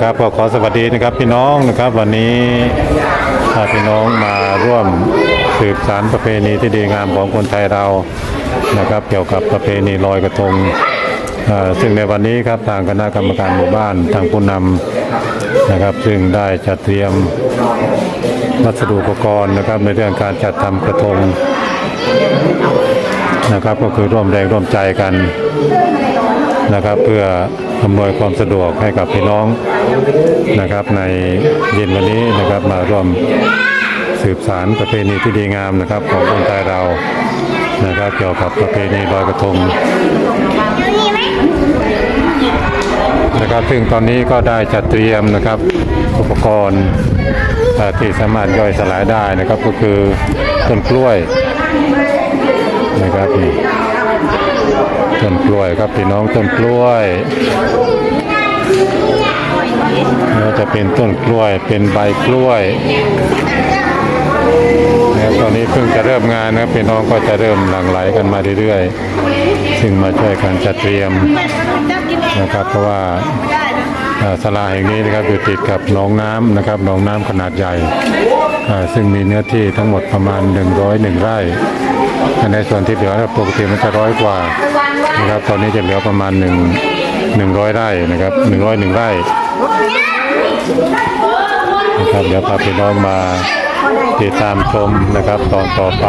นะครับก็ขอสวัสดีนะครับพี่น้องนะครับวันนี้พาพี่น้องมาร่วมสืบสารประเพณีที่ดีงามของคนไทยเรานะครับ เกี่ยวกับประเพณีลอยกระทงซึ่งในวันนี้ครับทางคณะกรรมการหมู่บ้านทางผู้นำนะครับ ซึ่งได้จัดเตรียมวัสดุอุปกรณ์นะครับ ในเรื่องการจัดทำกระทงนะครับ ก็คือร่วมแรงร่วมใจกัน นะครับ เพื่ออำนวยความสะดวกให้กับพี่น้องนะครับ ในเย็นวันนี้นะครับมาร่วมสืบสารประเพณีที่ดีงามนะครับ ของคนไทยเรานะครับเกี่ยวกับประเพณีลอยกระทงนะครับซึ่งตอนนี้ก็ได้จัดเตรียมนะครับอุปกรณ์ที่สามารถย่อยสลายได้นะครับก็คือต้นกล้วยนะครับนี่ ต้นกล้วยครับพี่น้องต้นกล้วยแล้วจะเป็นต้นกล้วยเป็นใบกล้วยแล้วตอนนี้เพิ่งจะเริ่มงานนะพี่น้องก็จะเริ่มหลั่งไหลกันมาเรื่อยๆ ซึ่งมาช่วยกันจัดเตรียมนะครับ เพราะว่าอ่าศาลาแห่งนี้นะครับอยู่ติดกับหนองน้ำนะครับหนองน้ำขนาดใหญ่ซึ่งมีเนื้อที่ทั้งหมดประมาณ 101 ไร่ในส่วนที่เหลือปกติมันจะร้อยกว่า นะครับ ตอนนี้จะเหลือประมาณหนึ่งหนึ่งร้อยไร่นะครับหนึ่งร้อยหนึ่งไร่นะครับเดี๋ยวพาพี่น้องมาติดตามชมนะครับตอนต่อไป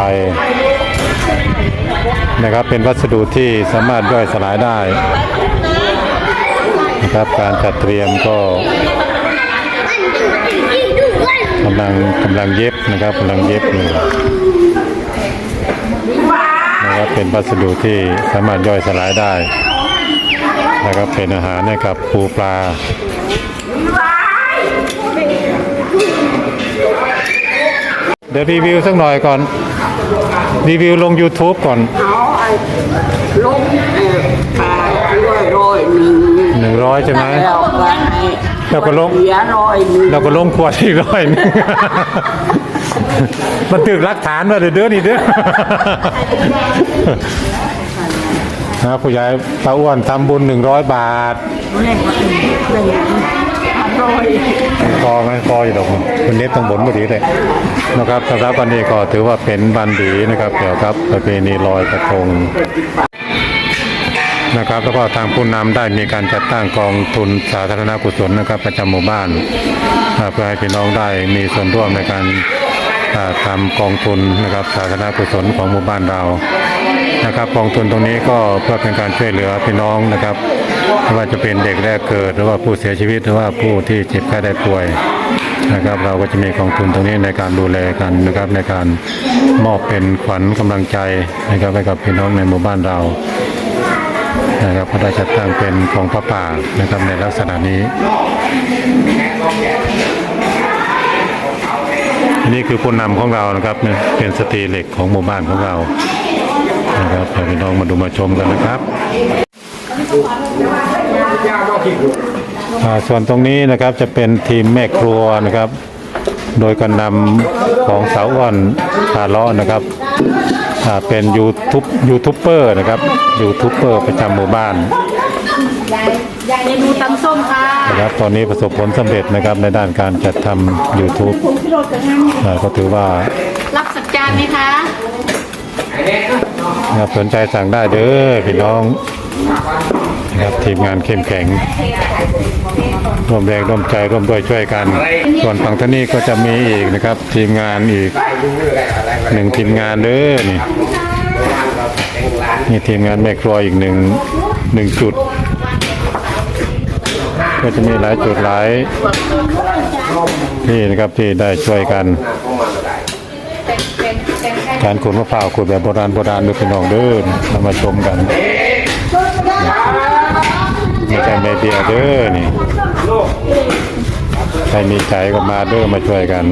นะครับเป็นวัสดุที่สามารถย่อยสลายได้นะครับการจัดเตรียมก็กำลังกำลังเย็บนะครับกำลังเย็บอยู่ เป็นวัสดุที่สามารถย่อยสลายได้นะครับเป็นอาหารให้กับปูปลาเดี๋ยวรีวิวสักหน่อยก่อน รีวิวลง YouTube ก่อนเอาไอ้ลูกเอ่อปลาด้วยร้อยหนึ่ง100ใช่ไหมแล้วก็ให้แล้วก็ลงเสียร้อยหนึ่งเราก็ลงขวดอีกร้อยหนึง มันตึกรักฐานมาเด้อเด้อนี่เด้อนะผู้ใหญ่ป้าอ้วนทำบุญหนึ่งร้อยพอไหมพออยู่ดอกมันคุณเน็ตต้องบนพอดีเลยนะครับสำหรับวันนี้ก็ถือว่าเป็นวันดีนะครับเกี่ยวกับประเพณีลอยกระทงนะครับแล้วก็ทางผู้นำได้มีการจัดตั้งกองทุนสาธารณกุศลนะครับประจำหมู่บ้านเพื่อให้พี่น้องได้มีส่วนร่วมในการ อ่าทำกองทุนนะครับสาธารณกุศลของหมู่บ้านเรานะครับกองทุนตรงนี้ก็เพื่อเป็นการช่วยเหลือพี่น้องนะครับไม่ว่าจะเป็นเด็กแรกเกิดหรือว่าผู้เสียชีวิตหรือว่าผู้ที่เจ็บแค่ได้ป่วยนะครับ เราก็จะมีกองทุนตรงนี้ในการดูแลกันนะครับ ในการมอบเป็นขวัญกำลังใจนะครับให้กับพี่น้องในหมู่บ้านเรานะครับก็ได้จัดตั้งเป็นของพระป่านะครับในลักษณะนี้ อันนี้คือผู้นำของเรานะครับเป็นสตรีเหล็กของหมู่บ้านของเรานะครับพี่น้องมาดูมาชมกันนะครับส่วนตรงนี้นะครับจะเป็นทีมแม่ครัวนะครับ โดยการนำของสาวอ้อนคาล้อนะครับเป็นยูทูบยูทูบเบอร์นะครับยูทูบเบอร์ประจำหมู่บ้าน เมนูตำส้มค่ะนะครับตอนนี้ประสบผลสำเร็จนะครับในด้านการจัดทำ YouTube อ่าก็ถือว่ารับสักจานไหมคะนะครับสนใจสั่งได้เด้อพี่น้องนะครับทีมงานเข้มแข็ง ร่วมแรงร่วมใจร่วมด้วยช่วยกัน ส่วนฝั่งท่านี้ก็จะมีอีกนะครับ ทีมงานอีกหนึ่งทีมงานเด้อนี่นี่ทีมงานแม่ครัวอีกหนึ่งหนึ่งจุด ก็จะมีหลายจุดหลายที่นะครับที่ได้ช่วยกันการขูดมะพร้าวขูดแบบโบราณโบราณดูพี่น้องเด้อนำมาชมกันมีใจเมเดียเด้อนี่ใครมีใจก็มาเด้อมาช่วยกัน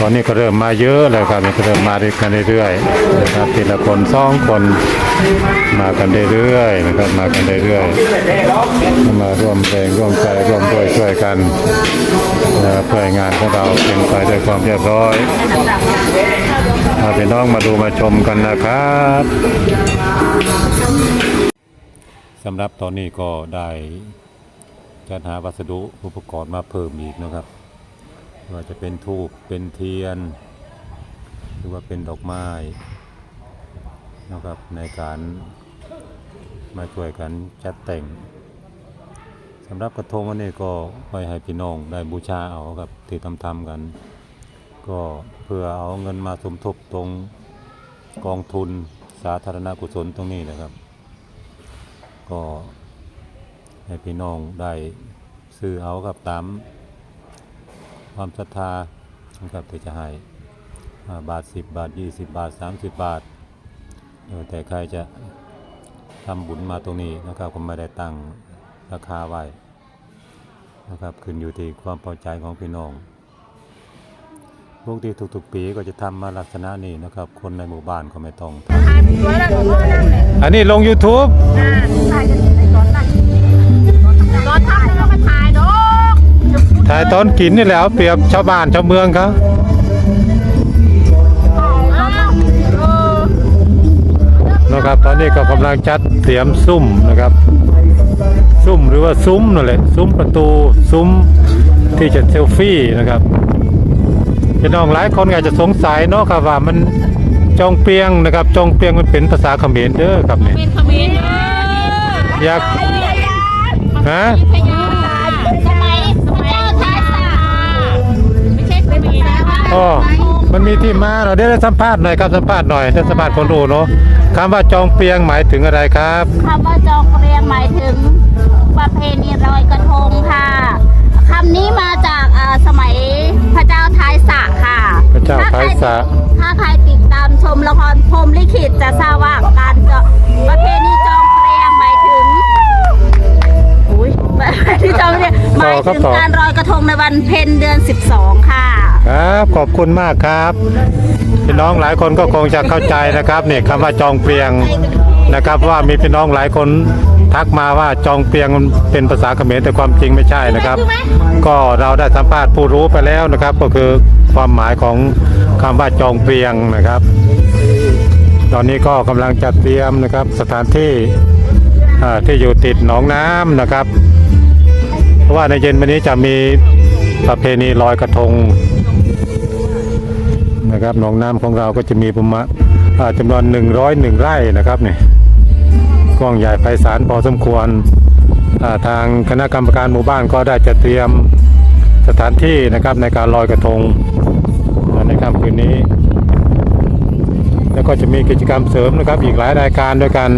ตอนนี้ก็เริ่มมาเยอะแล้วครับก็เริ่มมาเรื่อยๆนะครับทีละคนสองคนมากันเรื่อยๆนะครับมากันเรื่อยๆมาร่วมแรงร่วมใจร่วมด้วยช่วยกันนะเพื่องานของเราเป็นไปด้วยความเรียบร้อยพาพี่น้องมาดูมาชมกันนะครับสำหรับตอนนี้ก็ได้จัดหาวัสดุอุปกรณ์มาเพิ่มอีกนะครับ ว่าจะเป็นทูบเป็นเทียน หรือว่าเป็นดอกไม้นะครับในการมาช่วยกันจัดแต่งสำหรับกระทงวันนี้ก็ไว้ให้พี่น้องได้บูชาเอาครับที่ทำทำๆกัน ก็เพื่อเอาเงินมาสมทบตรงกองทุนสาธารณกุศลตรงนี้นะครับ ก็ให้พี่น้องได้ซื้อเอากับตาม ความศรัทธานะครับที่จะให้ห้าบาท 10 บาท 20 บาท 30 บาทเออแต่ใครจะทำบุญมาตรงนี้นะครับก็ไม่ได้ตั้งราคาไว้นะครับขึ้นอยู่ที่ความพอใจของพี่น้องปกติทุกๆปีก็จะทำมาลักษณะนี้นะครับ คนในหมู่บ้านก็ไม่ต้องทำอันนี้ลง YouTube รถทำแล้วมาถ่ายดอก ถ่ายตอนกินนี่แหละเอาเปรียบชาวบ้านชาวเมืองเขาอ้าวเออนะครับตอนนี้ก็กำลังจัดเตรียมซุ้มนะครับ ซุ้มหรือว่าซุ้มนั่นแหละซุ้มประตูซุ้มที่จะเซลฟี่นะครับพี่น้องหลายคนอาจจะสงสัยเนาะครับว่ามันจองเปียงนะครับ จองเปียงมันเป็นภาษาเขมรเด้อครับเนี่ยเป็นขมิ้นเอออยากฮะ อ๋อมันมีที่มาเราได้สัมภาษณ์หน่อยครับสัมภาษณ์หน่อยได้สัมภาษณ์คนรู้เนาะคำว่าจองเปียงหมายถึงอะไรครับ คำว่าจองเรียงหมายถึงประเพณีลอยกระทงค่ะคำนี้มาจากอ่าสมัยพระเจ้าท้ายสระค่ะ พระเจ้าท้ายสระถ้าใครติดตามชมละครพรหมลิขิตจะทราบว่าการจองประเพณีจองเรียงหมายถึงอุ้ยประเพณีจองเรียงหมายถึงการลอยกระทงในวันเพ็ญเดือน 12 ค่ะ ครับขอบคุณมากครับพี่น้องหลายคนก็คงจะเข้าใจนะครับเนี่ยคำว่าจองเปลียงนะครับ ว่ามีพี่น้องหลายคนทักมาว่าจองเปียงมันเป็นภาษาเขมรแต่ความจริงไม่ใช่นะครับ ก็เราได้สัมภาษณ์ผู้รู้ไปแล้วนะครับ ก็คือความหมายของคำว่าจองเปียงนะครับ ตอนนี้ก็กำลังจัดเตรียมนะครับ สถานที่ที่อยู่ติดหนองน้ำนะครับ เพราะว่าในเย็นวันนี้จะมีประเพณีลอยกระทง นะครับหนองน้ำของเราก็จะมีประมาณจำนวน101 ไร่นะครับนี่กว้างใหญ่ไพศาลพอสมควรทางคณะกรรมการหมู่บ้านก็ได้จัดเตรียมสถานที่นะครับในการลอยกระทงในค่ำคืนนี้ แล้วก็จะมีกิจกรรมเสริมนะครับ อีกหลายรายการด้วยกัน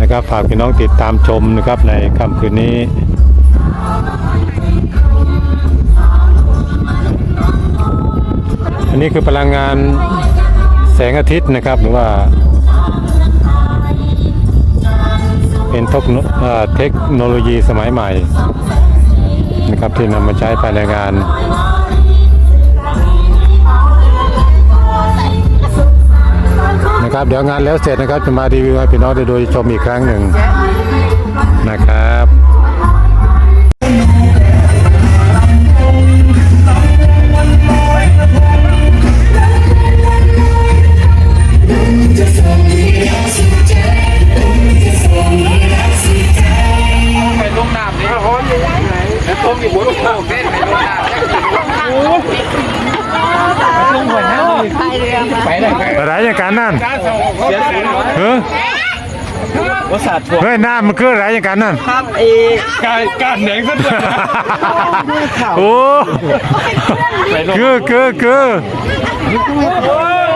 นะครับ ฝากพี่น้องติดตามชมนะครับในค่ำคืนนี้ อันนี้คือพลังงานแสงอาทิตย์นะครับ หรือว่า เป็นเทคโนเอ่อเทคโนโลยีสมัยใหม่นะครับที่นำมาใช้ภายในงานนะครับเดี๋ยวงานแล้วเสร็จนะครับจะมารีวิวให้พี่น้องได้ดูชมอีกครั้งหนึ่งนะครับ วัสดุเฮ้ยหน้ามันคืออะไรอย่างกันนั่น ครับเอการการเหนียงซะด้วยโอ้คือคือคือ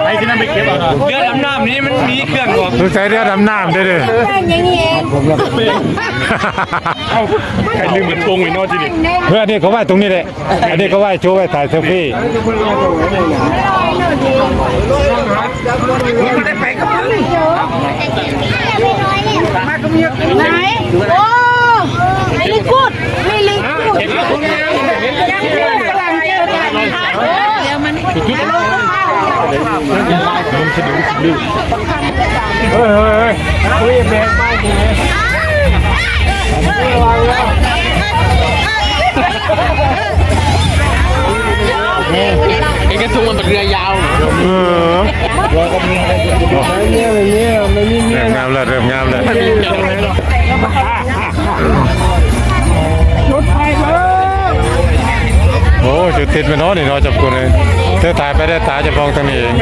ไอ้ที่นั่นไปเก็บเอาเรือดำน้ำนี้มันมีเครื่องบอกดูใส่เรือดำน้ำด้วยดิใครลืมเหมือนตรงไอ้นอจีนี่เพื่อนนี่เขาไหว้ตรงนี้เลยอันนี้เขาไหว้โชว์ไหว้ถ่ายเซลฟี่มันได้ไปกับมึง ไหนโอ้ลิกุดไม่ลิกุดเห็นแล้วคุณเห็นแล้วยังเจอกำลังเจอกันเดี๋ยวมันเฮ้ยเฮ้ยเฮ้ยเฮ้ยแบงไป ไอ้กระทุงมันเป็นเรือยาวเออเริ่มงามแล้วเริ่มงามแล้โอ้จุดติดไปเนาะนี่เนาะจับกูเลยเธอตายไปได้ตาจะมองทางนี้เอง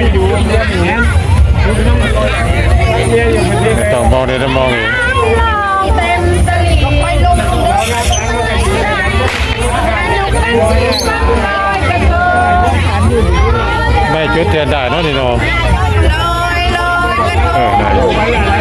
ต้องมองเดี๋ยวจะมองเองเต็มตลิ่งไปลงลงลอยกระท เกิดเทียนได้เนาะนี่เนาะลอยลอยกระทงเออได้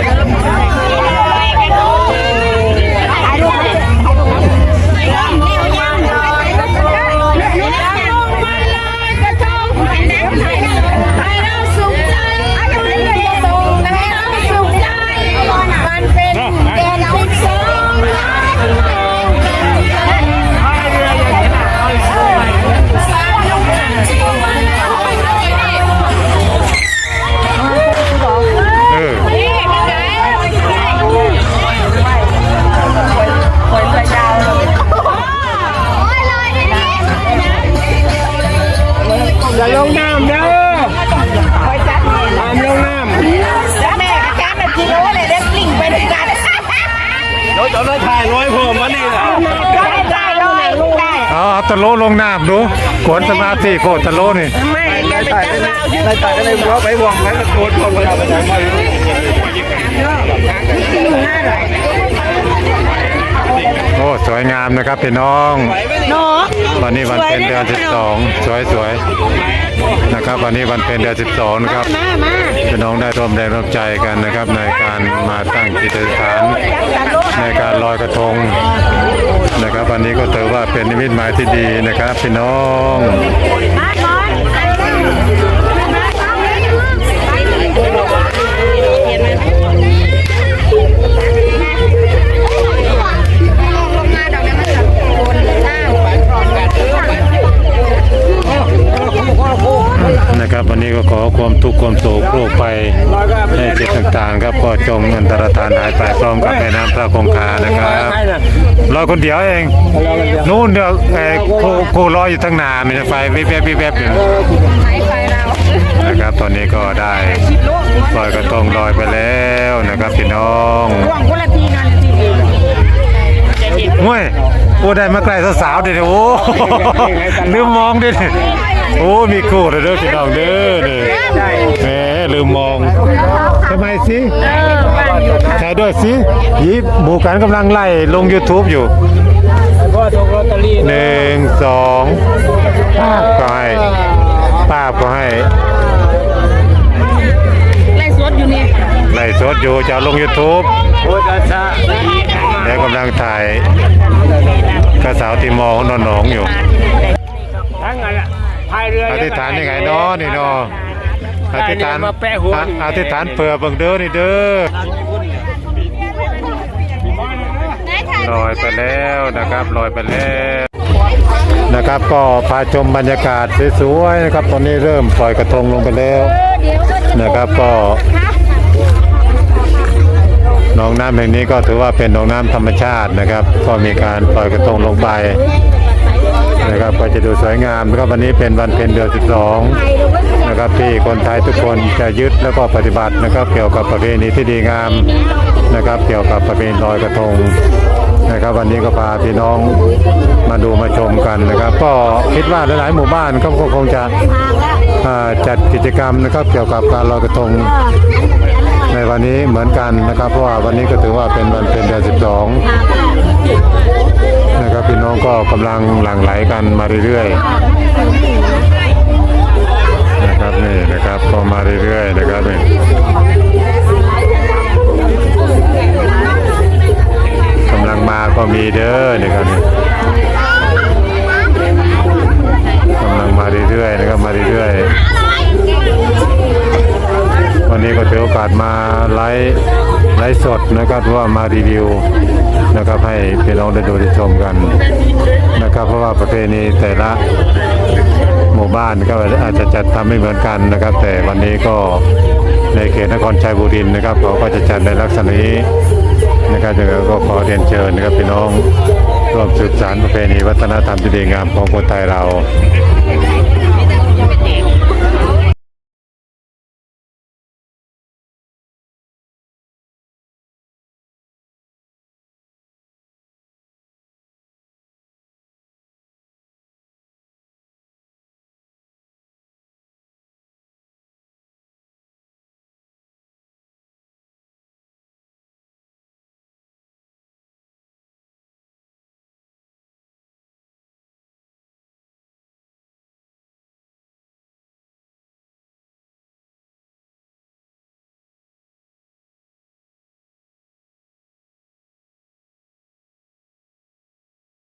ตะโลลงน้ำดูกวนสมาธิโกดตะโลนี่ไม่แกได้เป็นถ่ายเจ้าได้บ่าวอยู่ได้ถ่ายได้หัวไปวงไปตะโกนคนไปเอาไปไหนมาโอ้สวยงามนะครับพี่น้องเนาะวันนี้วันเป็นเดือน12สวยสวยๆนะครับ วันนี้วันเป็นเดือน12นะครับมามาพี่น้องได้ร่วมแรงร่วมใจกันนะครับ ในการมาตั้งจิตอธิษฐานในการลอยกระทง นะครับวันนี้ก็ถือว่าเป็นนิมิตหมายที่ดีนะครับพี่น้อง ครับ วันนี้ก็ขอความทุกข์ความโศกโรคไปให้เจ็บต่างๆ ครับก็จงอันตรธานหายไปพร้อมกับแม่น้ำพระคงคานะครับลอยคนเดียวเอง นู่นเดี๋ยวไอ้โคโคลอยอยู่ทั้งนามีแต่ไฟวิบแวบวิบแวบอยู่นะครับตอนนี้ก็ได้ลอยกระทงลอยไปแล้วนะครับพี่น้องเดียวห้วยโอ้ได้มาใกลสาวๆเด้อโอ้ลืมมองเด้อ โอ้มีคู่เด้อเด้อพี่น้องเด้อนี่แหมลืมมองทำไมสิใช่ด้วยสิยีหมู่กันกำลังไล่ลง YouTube อยู่พ่อถูกลอตเตอรี่หนึ่งสองป้าบก็ให้ป้าบก็ให้ไล่สวดอยู่นี่ไล่สดอยู่จะเอาลง YouTube โอ้จ้าจ้าแล้วกำลังถ่ายกระสาวติมอของนอนหนองอยู่ทั้งไงอะ พายเรืออธิษฐานยังไงเนาะนี่เนาะอธิษฐานมาแปะหัวอธิษฐานเผื่อเบิ่งเด้อนี่เด้อลอยไปแล้วนะครับลอยไปแล้วนะครับก็พาชมบรรยากาศสวยๆนะครับตอนนี้เริ่มปล่อยกระทงลงไปแล้วนะครับก็หนองน้ำแห่งนี้ก็ถือว่าเป็นหนองน้ำธรรมชาตินะครับ ก็มีการปล่อยกระทงลงไป นะครับก็จะดูสวยงามนะครับวันนี้เป็นวันเพ็ญเดือน12 นะครับที่คนไทยทุกคนจะยึดแล้วก็ปฏิบัตินะครับ เกี่ยวกับประเพณีที่ดีงามนะครับ เกี่ยวกับประเพณีลอยกระทงนะครับ วันนี้ก็พาพี่น้องมาดูมาชมกันนะครับ ก็คิดว่าหลายๆหมู่บ้านก็คงจะอ่าจัดกิจกรรมนะครับ เกี่ยวกับการลอยกระทงในวันนี้เหมือนกันนะครับ เพราะว่าวันนี้ก็ถือว่าเป็นวันเพ็ญเดือน12 นะครับพี่น้องก็กำลังหลั่งไหลกันมาเรื่อยๆนะครับนี่นะครับก็มาเรื่อยๆนะครับนี่กำลังมาก็มีเด้อนี่ครับนี่กำลังมาเรื่อยๆนะครับมาเรื่อยๆวันนี้ก็ถือโอกาสมาไลฟ์ ไลฟ์สดนะครับเพราะว่ามารีวิวนะครับให้พี่น้องได้ดูได้ชมกันนะครับ เพราะว่าประเพณีแต่ละหมู่บ้านก็อาจจะจัดทำไม่เหมือนกันนะครับ แต่วันนี้ก็ในเขตนครชัยบุรีนะครับเขาก็จะจัดในลักษณะนี้นะครับจึงก็ขอเรียนเชิญนะครับพี่น้องร่วมสืบสานประเพณีวัฒนธรรมที่ดีงามของคนไทยเรา